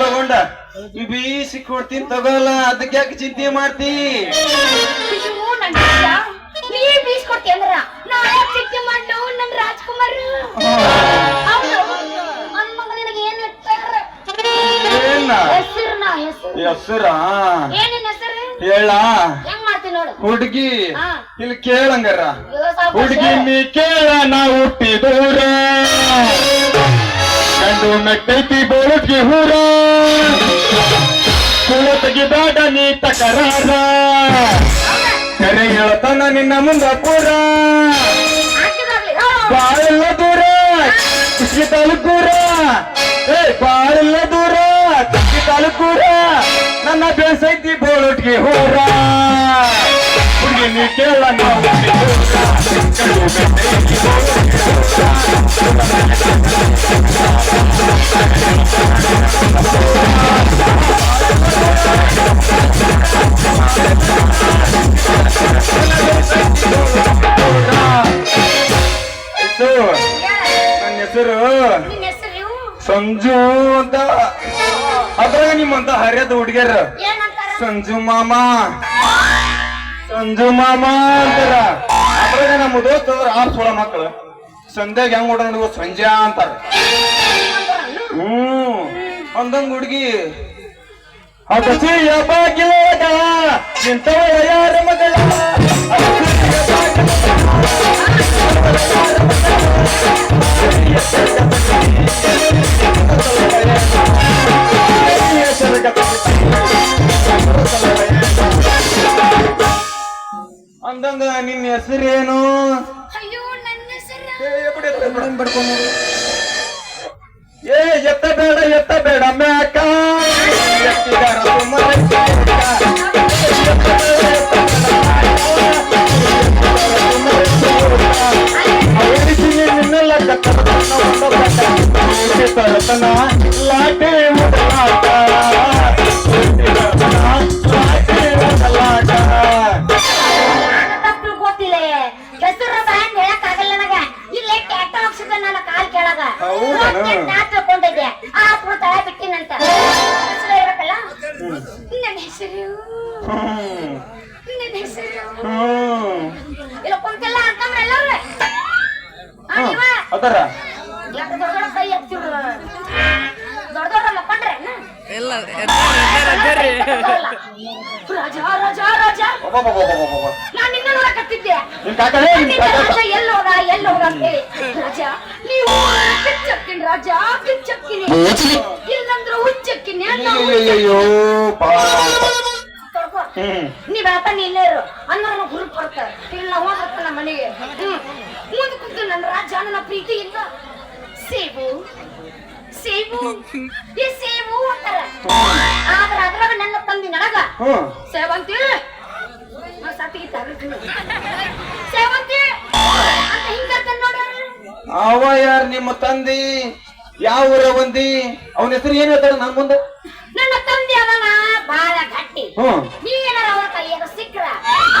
ತಗೊಂಡ. ಬೀಸಿ ಕೊಡ್ತೀನಿ ತಗೋಲ್ಲ. ಅದಕ್ಕೆ ಯಾಕೆ ಚಿಂತೆ ಮಾಡ್ತಿ? ಹೆಸರು. ಹೇಳ. ಹುಡುಗಿ ಇಲ್ಲಿ ಕೇಳಂಗಾರ. ಹುಡುಗಿ ನೀ ಕೇಳ ನಾ ಹುಟ್ಟಿ ದೂರ ಬೋಳಿಗೆ ಹೂರ? ಕುಳ ತೆಗಿಬೇಡ ನೀ ತಕರಾರ. ಕರೆ ಹೇಳ್ತಾನ ನಿನ್ನ ಮುಂದ ಕೂರ. ಬಾಳೆಲ್ಲ ದೂರ ಕುಸಿ ತಾಲೂಕೂರ ಏ ಬಾಳೆಲ್ಲ ದೂರ ಕುಸಿ ತಾಲೂಕೂರ ನನ್ನ ಬೇಸೈತಿ ಬೋಳಿಗೆ ಹೂರ? ಹುಡುಗಿ ನೀ ಕೇಳ ನಾವು ನಿಮ್ಮಂತ ಹರಿಯದ ಹುಡುಗಿಯರ. ಸಂಜು ಮಾಮ. ಸಂಜು ಮಾಮ ಅಂತಾರ. ಅದ್ರಾಗ ನಮ್ಮ ದೋಸ್ತ ಅದ್ರ ಆರ್ ಸೋಳ ಮಕ್ಕಳು ಸಂಧ್ಯಾಗ ಹೆಂಗ್ ನೋಡ ಸಂಜೆ ಅಂತಾರ. ಹ್ಮ್. ಅಂದಂಗ ಹುಡುಗಿ ಅದಸಿಯ ಬಾಗಿಲೋಗ ನಿಂತವಳ ಯಾರ ಮಗಳ? ಅಂದಂಗ ನಿನ್ನ ಹೆಸರೇನು ಅಯ್ಯೋ ನನ್ನ ಹೆಸರು ಏ, ಎಬ್ಬಿಡಿ, ಎಬ್ಬಿಡಿ, ಎಬ್ಬಿಡಿ. ಏ ಎತ್ತ ಬೇಡ ಎತ್ತ ಬೇಡ ಮ್ಯಾಕ ಎತ್ತಿಗಾರ ಸುಮ್ಮನೆ ಅವರಿಸಿ ನಿನ್ನೆಲ್ಲ ಕತ್ತರತನ ಒಂದು ನಿನ್ನ ಕಾಕ ರಾಜ ಎಲ್ಲೋದ ಎಲ್ಲೋದ ಅಂತೇಳಿ ರಾಜ ನೀವು ಕಿಚ್ಚಕ್ಕಿನ ರಾಜ ಕಿಚ್ಚಕ್ಕಿನಿ. ಇಲ್ಲಂದ್ರ ಹುಚ್ಚಕ್ಕಿನಿ ಅಂತ ಅಯ್ಯಯ್ಯೋ ಪಾಪ. ತೊಳ್ಕೊ. ಹ್ಮ್. ನೀ ಬೇಡ ನೀನೇರು ಅಂದ್ರೆ ಹುರುಪ್ ಬರ್ತಾರೆ ಇಲ್ಲ ಹೋದ್ರಪ್ಪ ನಮ್ಮ ಮನೆಗೆ. ಹ್ಮ್. ಮುಂದೆ ಕುಂತು ನನ್ನ ರಾಜ ನನ್ನ ಪ್ರೀತಿ ಇಲ್ಲ ಸೇಬು ಸೇಬು ಈ ಸೇಬು ಅಂತಾರ. ಆದ್ರ ಅದ್ರಾಗ ನನ್ನ ತಂದಿ ನನಗ ಹ್ಮ್. ಸೇವಂತಿ. ಸತ್ತಿಗೆ ತಗಲ್ತೀನಿ. ಅವ ಯಾರ್ ನಿಮ್ಮ ತಂದಿ? ಯಾವ ಊರ ಬಂದಿ? ಅವನ ಹೆಸರು ಏನ್ ಹೇಳ್ತಾರ ನನ್ ಮುಂದೆ? ನನ್ನ ತಂದೆ ಅದನ ಬಾಳ ಗಟ್ಟಿ. ಹ್ಮ್ ನೀವೇನಾರ ಅವರ ಕೈಯಾಗ ಸಿಕ್ಕ್ರ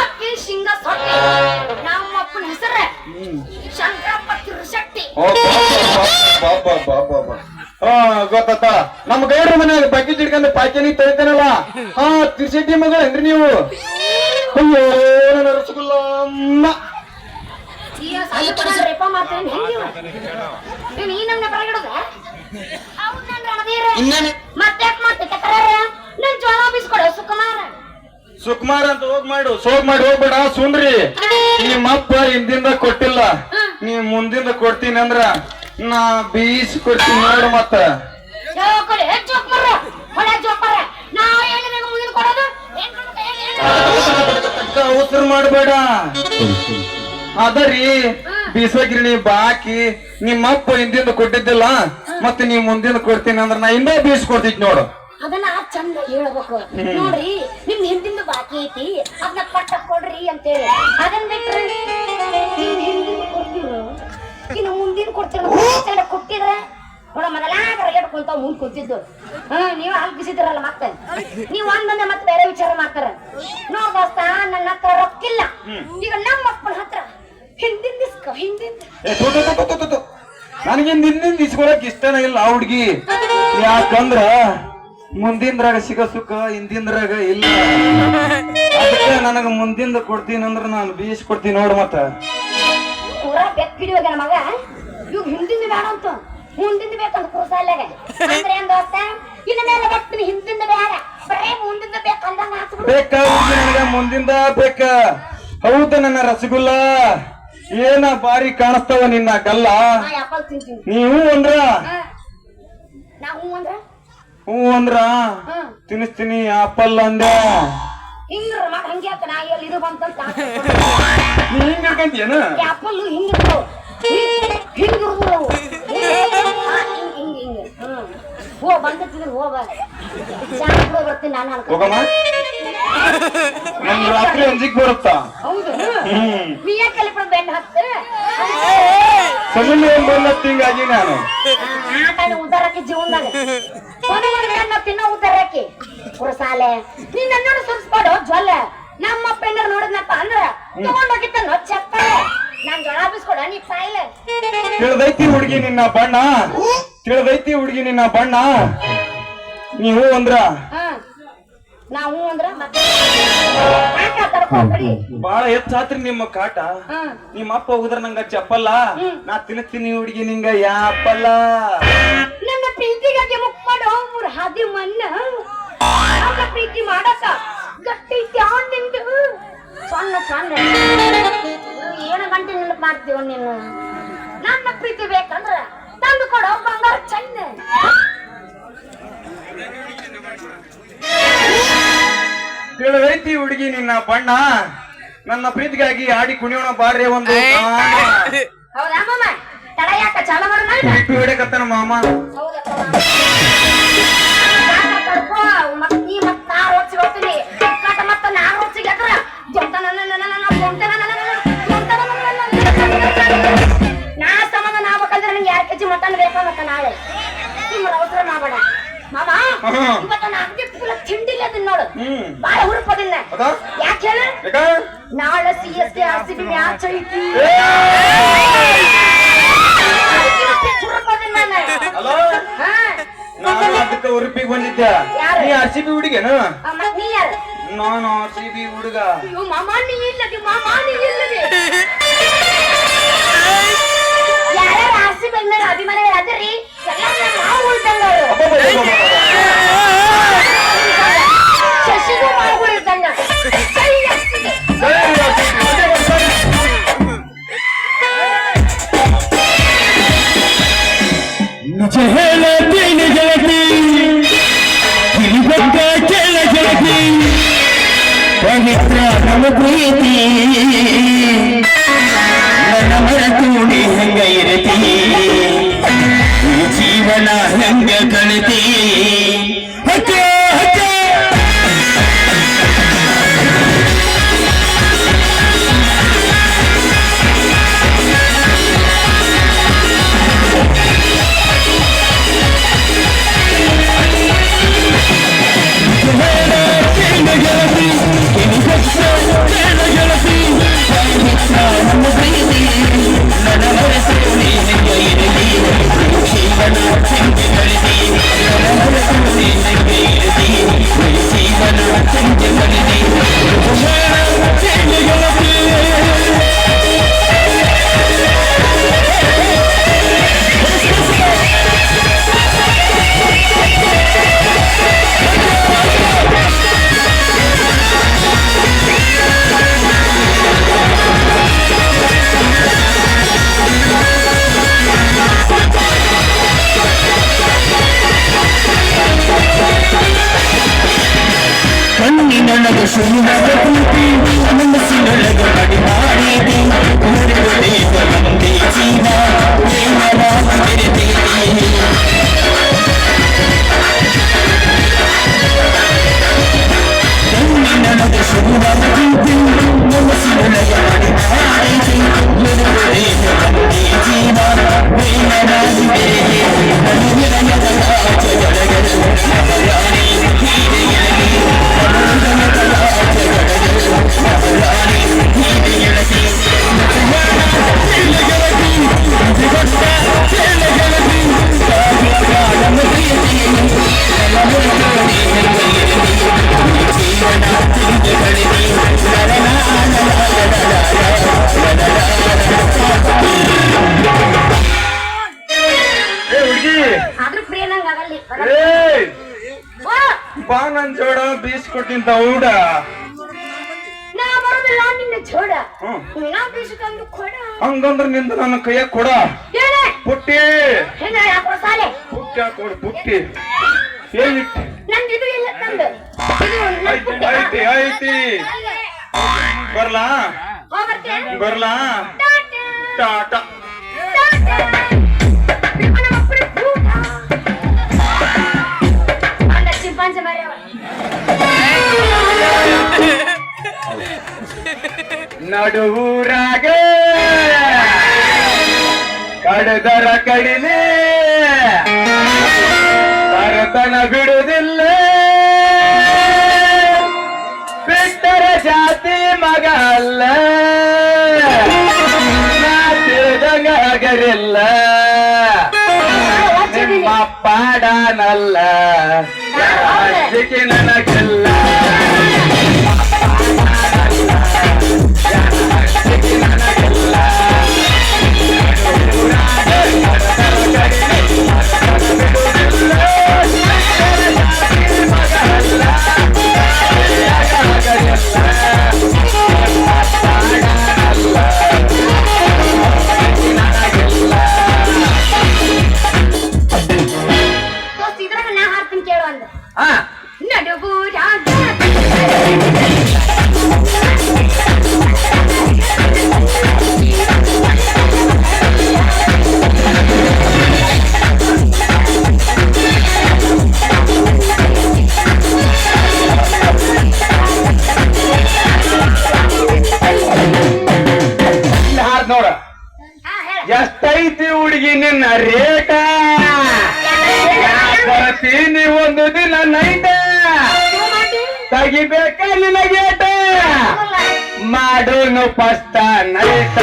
ಅಕ್ಕಿ ಶಿಂಗ ಸೊಟ್ಟಿ. ನಮ್ಮ ಅಪ್ಪನ ಹೆಸರ. ಶಂಕರಪ್ಪ ತಿರುಶಕ್ತಿ ಗೊತ್ತಾತ? ನಮ್ಮ ಗೈಡ್ರ ಮನ್ಯಾಗ ಬಕೆಟ್ ಹಿಡ್ಕೊಂಡು ಪಾಯ್ಕಾನಿ ತೊಳಿತಾನಲ್ಲ ಹಾ ತಿರ್ಸೆಟ್ಟಿ ಮಗಳೇನ್ರಿ ನೀವು? ಅಯ್ಯೋ ನನ್ನ ರಸಗುಲ್ಲ ಸುಕುಮಾರ. ಸುಕುಮಾರ್ ಅಂತ ಹೋಗ್ ಮಾಡು ಸೋಗ್ ಮಾಡಿ ಹೋಗ್ಬೇಡ ಸುಂದ್ರಿ. ನಿಮ್ಮ ಅಪ್ಪ ಹಿಂದಿಂದ ಕೊಟ್ಟಿಲ್ಲ. ನೀ ಮುಂದಿಂದ ಕೊಡ್ತೀನಿ ಅಂದ್ರ ನಾ ಬೀಸಿ ಕೊಡ್ತೀನಿ ನೋಡು ಮತ್ತ. ಉಸಿರು ಮಾಡಬೇಡ. ಅದರಿ ಬೀಸಗಿರಣಿ ಬಾಕಿ ನಿಮ್ಮ ಅಪ್ಪ ಹಿಂದಿಂದ ಕೊಟ್ಟಿದ್ದಿಲ್ಲ ಮತ್ತೆ ನೀವ್ ಮುಂದಿಂದ ಕೊಡ್ತೀನಿ ಅಂದ್ರ ನಾ ಇನ್ನೂ ಬೀಸ್ ಕೊಡ್ತಿದ್ ನೋಡು. ಅದನ್ನ ಚಂದ ಹೇಳ್ಬೇಕು. ನೋಡ್ರಿ ನಿಮ್ ಹಿಂದಿಂದ ಬಾಕಿ ಐತಿ ಅದನ್ನ ಪಟ್ಟ ಕೊಡ್ರಿ ಅಂತೇಳಿ. ಅದನ್ನ ಬಿಟ್ರಿ ಇನ್ನು ಮುಂದಿನ ಕೊಡ್ತೀರ ಕೊಟ್ಟಿದ್ರೆ ನೋಡ ಮೊದಲ ಹೊರಗಡೆ ಕುಂತಾವ್ ಮುಂದ್ ಕುಂತಿದ್ದು. ಹಾ ನೀವು ಅಲ್ಲಿ ಬಿಸಿದ್ರಲ್ಲ ಮತ್ತೆ. ನೀವು ಒಂದೊಂದೇ ಮತ್ತೆ ಬೇರೆ ವಿಚಾರ ಮಾಡ್ತಾರ. ನೋಡ್ ದೋಸ್ತ ನನ್ನ ಹತ್ರ ರೊಕ್ಕಿಲ್ಲ. ಈಗ ನಮ್ಮ ಅಪ್ಪನ ಹತ್ರ ಹಿಂದಿಂದ ಇಸ್ಕೊ ಹಿಂದಿಂದ ಏ, ಥು, ಥು, ಥು, ಥು, ಥು, ಥು. ನನಗೆ ನಿನ್ನಿಂದ ಇಸ್ಕೊಳಕ್ ಇಷ್ಟನೇ ಇಲ್ಲ ಆ ಹುಡ್ಗಿ. ಯಾಕಂದ್ರ ಮುಂದಿಂದ್ರಾಗ ಸಿಗ ಸುಖ ಹಿಂದಿಂದ್ರಾಗ ಇಲ್ಲ. ಅದಕ್ಕೆ ನನಗ ಮುಂದಿಂದ ಕೊಡ್ತೀನಿ ಅಂದ್ರ ನಾನು ಬೀಸ್ ಕೊಡ್ತೀನಿ ನೋಡ್ ಮತ್ತ. ಬೆಕ್ ಹಿಡಿಯೋಗ ನನ್ನ ಮಗ. ಇವ್ ಹಿಂದಿಂದ ಬೇಡ ಅಂತ. ಮುಂದಿಂದ ಬೇಕಂತ ಕೂಸಾಲ್ಯಾಗ ಅಂದ್ರೆ ಏನ್ ದೋಸ್ತ? ಇನ್ನ ಮೇಲೆ ಬರ್ತೀನಿ ಹಿಂದಿಂದ ಬೇಡ. ಬರೇ ಮುಂದಿಂದ ಬೇಕಂದಂಗ ಹಾಕ್ಬಿಡು ಬೇಕ ಹುಡ್ಗಿ ನನಗ ಮುಂದಿಂದ ಬೇಕ? ಹೌದ ನನ್ನ ರಸಗುಲ್ಲ. ಏನ ಬಾರಿ ಕಾಣಿಸ್ತಾವ ನಿನ್ನ ಗಲ್ಲ? ನೀವು ಅಂದ್ರ? ಹ್ಞೂ ಅಂದ್ರ? ತಿನ್ನಿಸ್ತೀನಿ ಆಪಲ್ ಅಂದೆ. ಹಂಗೆ ಬರ್ತೀನಿ ನಾನು ಹೋಗಮ್ಮ ರಾತ್ರಿ ಅಂಜಿಕ್ ಬರುತ್ತಾ? ಹ್ಮ್. ಸಲುಲಿ ಏನ್ ಬಂದತ್ ಹಿಂಗಾಗಿ ನಾನು. ಉದ್ದಾರಕ್ಕೆ ಜೀವನದಾಗ. ನನ್ನ ತಿನ್ನೋ ಉದ್ದಾರಕ್ಕೆ. ಕುರಸಾಲೆ ನಿನ್ನ ನೋಡಿ ಸುರಿಸ್ಬೇಡು ಜ್ವಲ್ಲ ನಮ್ಮ ಪೆಂಡರ್ ನೋಡಿದ್ನಪ್ಪ ಅಂದ್ರ ತಗೊಂಡೋಗಿತ್ತ ಚಪ್ಪ ನಾನ್ ಜೊಳ ಬಿಸ್ಕೊಡ ನೀ ಸಾಯಿಲೆ. ತಿಳಿದೈತಿ ಹುಡುಗಿ ನಿನ್ನ ಬಣ್ಣ. ತಿಳಿದೈತಿ ಹುಡುಗಿ ನಿನ್ನ ಬಣ್ಣ. ನೀವು ಅಂದ್ರ ನಾವು ಅಂದ್ರ ಬಾಳ ಹೆಚ್ಚಾತ್ರಿ ನಿಮ್ಮ ಕಾಟ. ನಿಮ್ಮ ಅಪ್ಪ ಹೋಗುದ್ರ ನಂಗ ಚಪ್ಪಲ್ಲ. ನಾ ತಿನ್ನಿಸ್ತೀನಿ ಹುಡುಗಿ ನಿಂಗ ಯಾಪಲ್ಲ ನನ್ನ ಪ್ರೀತಿಗಾಗಿ ಮುಕ್ಮಾಡು ಮೂರ್ ಹಾದಿ ಮನ್ನ ನನ್ನ ಪ್ರೀತಿ ಮಾಡಕ ಗಟ್ಟಿ ತ್ಯಾನ್ ನಿಂದು. ಸಣ್ಣ ಸಣ್ಣ. ಏನ ಗಂಟೆ ನೆನಪು ಮಾಡ್ತೀವ ನೀನು? ನನ್ನ ಪ್ರೀತಿ ಬೇಕಂದ್ರ ಹುಡುಗಿ ನಿನ್ನ ಬಣ್ಣ ನನ್ನ ಪ್ರೀತಿಗಾಗಿ ಆಡಿ ಕುಣಿಯೋಣ ಬಾರ್ರೆ ಒಂದು. ಹೌದಾ ಮಾಮ? ತಡ ಯಾಕ ಚಾಲ ಮಾಡ ಬಿಟ್ಟು ಹಿಡಕತ್ತನ ಮಾಮ. ನೀ ನಾ ರೋಚಿಗೆ ಹೋಗ್ತೀನಿ. ಮತ್ತ ಮತ್ತ ನಾ ರೋಚಿಗೆ ಎದ್ರ? ಜೊಂಟನ ನಾ ಸಿ ಐತಿ ನಾನು ಅದಕ್ಕೆ ಉರುಪಿಗೆ ಬಂದಿದ್ದೆ. ನೀ ಆರ್ ಸಿ ಬಿ ಹುಡುಗೇನು ನಾನು ಆರ್ ಸಿ ಬಿ ಹುಡುಗ. ಮಾಮ ನೀ ಇಲ್ಲದೆ ಬೀಸ್ಕೊಟ್ಟಿಂತ ಊಡ ನಾ ಬರೋದಿಲ್ಲ ನಿನ್ನ ಜೋಡ ಹ್ಮ್. ನಾ ಬೀಸಕಂದು ಕೊಡ. ಹಂಗಂದ್ರ ನಿಂದ ನನ್ನ ಕೈಯಾಗ ಕೊಡ. ಏನೇ ಪುಟ್ಟಿ. ಹೆಂಗ ಯಾಕೋ ಸಾಲೆ. ಪುಟ್ಟಿ ಹಾಕೊಡು ಪುಟ್ಟಿ. ಏನಿಟ್ಟು ನಂದು ಇದು ಇಲ್ಲ ನಂದು. ಐತಿ ಐತಿ ಐತಿ ಬರ್ಲಾ? ಬರ್ಲಾ? ಟಾಟಾ. ಟಾಟಾ. ಚಿಂಪಾಂಜಿ ಮರ್ಯಾವ ನಡುವೂರಾಗ. ಕಡದರ ಕಡಿಮೆ. ಭರತನ ಬಿಡುವುದಿಲ್ಲ. ಬಿಟ್ಟರ ಜಾತಿ ಮಗ ಅಲ್ಲ. ನಾ ತಿಳಿದಂಗ ಹಗರಿಲ್ಲ. ನಿಮ್ಮ ಪಾಡನಲ್ಲ ನನಗಿಲ್ಲ ದೋಸ್ತ ನಿನ್ನ ರೇಟ. ಬರ್ತೀನಿ ಒಂದು ದಿನ ನೈಟ ತೆಗಿಬೇಕ ನಿನಗೇಟ ಗೇಟ ಮಾಡೋನು ಪಸ್ತ ನೈಟ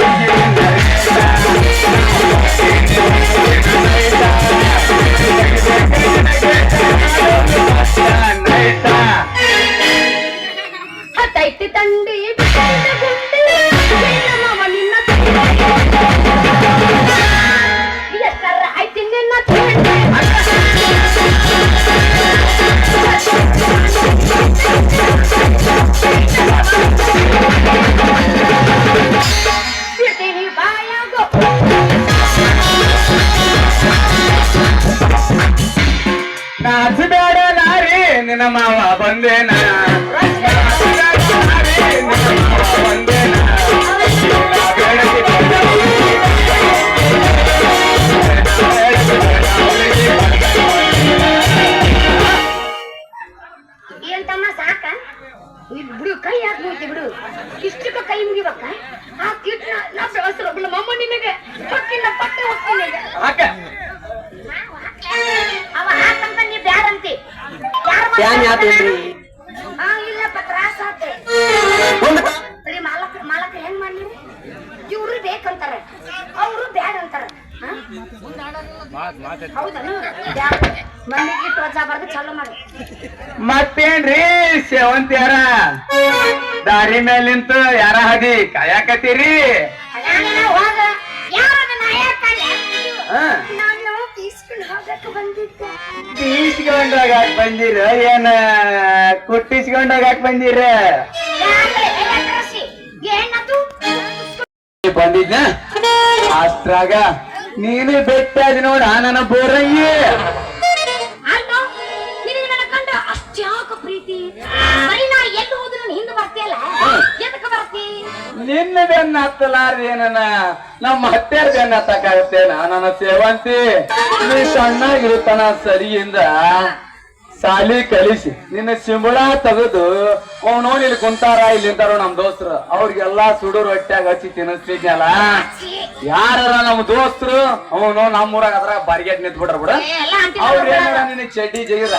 ಹೋಗಿ ಹುಡುಗಿ ನಿನ್ನ ಮಾವ ಬಂದೇನ? ಬಿಡು ಕೈ ಮುಗಿತಿ ಬಿಡು. ಇಷ್ಟಕ್ಕ ಕೈ ಮುಗಿಬೇಕ? ಆ ಕಿಟ್ ನಾ ಬೆಳಸ್ರ ಬಿಡು ಮಮ್ಮ ನಿನಗೆ. ಹೊಕ್ಕಿನ ಪಟ್ಟೆ ಹೋಗ್ತೀನಿ ಹಾಕ ಅವ ಹಾಕಂತ ನೀ ಬ್ಯಾರಂತಿ ಬ್ಯಾನ್ ಯಾತೇನ್ರಿ? ಹಾ ಇಲ್ಲಪ್ಪ ತ್ರಾಸ ಆತೆ ಬರೀ ಮಾಲಕ ಮಾಲಕ ಹೆಂಗ್ ಮಾಡ್ಲಿ ಇವ್ರು ಬೇಕಂತಾರ ಅವ್ರು ಬ್ಯಾಡ ಅಂತಾರ ಹಾ? ಹೌದನು ಬ್ಯಾಡ ಮನೆಗೆ ಬರ್ದು ಚಲೋ ಮಾಡಿ ಮತ್ತೇನ್ರಿ ಸೇವಂತಿಯಾರ ದಾರಿ ಮೇಲಿಂತ ಯಾರ ಹದಿ ಕಾಯಕತ್ತೀರಿ ಹೋಗ ಹಾ ಬೀಸ್ಕೊಂಡಾಗ ಬಂದಿರ? ಏನ ಕುಟ್ಟಿಸ್ಕೊಂಡಾಗ ಬಂದಿರ? ಎಲಕ್ಟ್ರಿಸಿ ಏನದು ಬಂದಿದ್ನ ಅಷ್ಟ್ರಾಗ ನೀನು ಬೆಟ್ಟಾದಿ ನೋಡ ನನ್ನ ಬೋರಂಗಿ ನಿನ್ನ ಬೆನ್ನ ಹತ್ತಲಾರ್ದೇನ ನಮ್ಮ ಹತ್ಯಾರ ಬೆನ್ನ ಹತ್ತಕ್ಕಾಗತ್ತೇನ? ನನ್ನ ಸೇವಂತಿ ನೀ ಸಣ್ಣಾಗಿರುತ್ತಾನ ಸರಿಯಿಂದ ಸಾಲಿ ಕಲಿಸಿ ನಿನ್ನ ಸಿಂಬಳ ತೆಗೆದು ಅವನೋನ್ ಇಲ್ಲಿ ಕುಂತಾರ ಇಲ್ಲಿ ನಿಂತಾರೋ ನಮ್ ದೋಸ್ತರು. ಅವ್ರಿಗೆಲ್ಲಾ ಸುಡು ರೊಟ್ಟ್ಯಾಗ ಹಚ್ಚಿ ತಿನ್ನಿಸ್ತಿದ್ನಲ್ಲ ಯಾರ ನಮ್ ದೋಸ್ತರು ಅವನು ನಮ್ಮೂರಾಗ ಅದ್ರಾಗ ಬಾರಿಗೆಟ್ ನಿಂತ್ ಬಿಡ್ರ ಬಿಡ ಅವ್ರ ಏನಾರ ನಿನಗ್ ಚಡ್ಡಿ ಜಗಿರ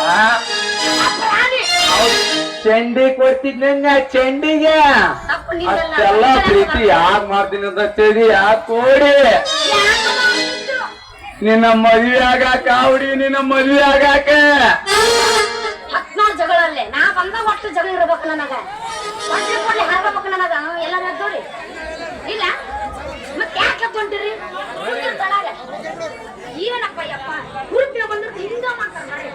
ಅಪರಾಧಿ. ಚೆಂಡಿ ಕೊಡ್ತಿದ್ನಂಗ ಚೆಂಡಿಗೆ. ಅಷ್ಟೆಲ್ಲ ಪ್ರೀತಿ ಯಾಕ್ ಮಾಡ್ತೀನಿ ಅಂತ ಕೇಳಿ ಯಾಕೆ ಕೋಡಿ? ನಿನ್ನ ಮದ್ವೆ ಆಗಾಕ ಅವಡಿ ನಿನ್ನ ಮದ್ವೆ ಆಗಾಕ ಜಗಳಲ್ಲೇ. ನಾ ಬಂದ ಒಟ್ಟು ಜಗಳ ಇರಬೇಕು ನನಗ. ಒಟ್ಟು ಕೊಡ್ಲಿ ನನಗ. ಎಲ್ಲ ಇಲ್ಲ? ಮತ್ತೆ ಯಾಕೆ ಎದ್ದೊಂಟಿರಿ ಏನಪ್ಪ ಯಪ್ಪ? ಹುಡುಕಿನ ಬಂದ್ರೆ ಹಿಂಗ ಮಾತಾಡ್ತಾರೆ